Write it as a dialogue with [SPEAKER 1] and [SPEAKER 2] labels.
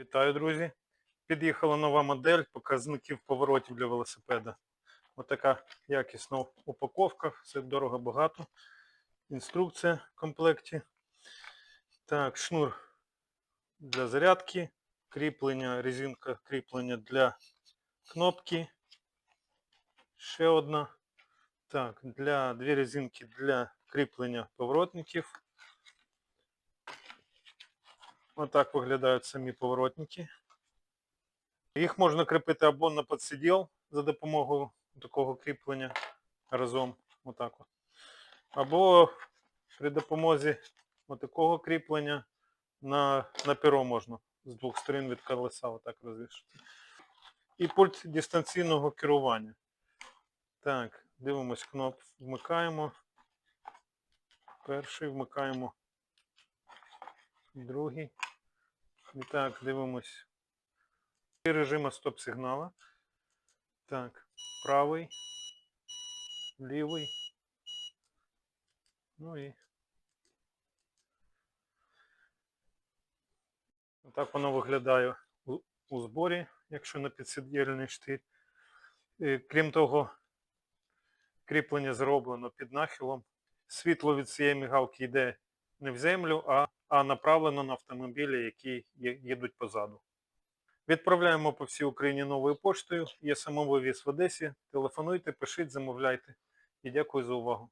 [SPEAKER 1] Вітаю, друзі! Під'їхала нова модель показників поворотів для велосипеда. Отака якісна упаковка, все дорого багато. Інструкція в комплекті. Так, шнур для зарядки, кріплення, резинка кріплення для кнопки. Ще одна. Так, для дві резинки для кріплення поворотників. Отак виглядають самі поворотники. Їх можна кріпити або на подсиділ за допомогою такого кріплення разом. Отак от. Або при допомозі такого кріплення на, на перо можна з двох сторін від колеса отак розвішати. І пульт дистанційного керування. Так, дивимось кноп, вмикаємо. Перший вмикаємо. Другий. І так, дивимось. Три режима стоп-сигнала. Так, правий, лівий. Ну і. Так воно виглядає у, зборі, якщо на підсидільний штиль. Е, Крім того, кріплення зроблено під нахилом. Світло від цієї мігалки йде не в землю, а, а направлено на автомобілі, які їдуть позаду. Відправляємо по всій Україні новою поштою. Є самовивіз в Одесі. Телефонуйте, пишіть, замовляйте. І дякую за увагу.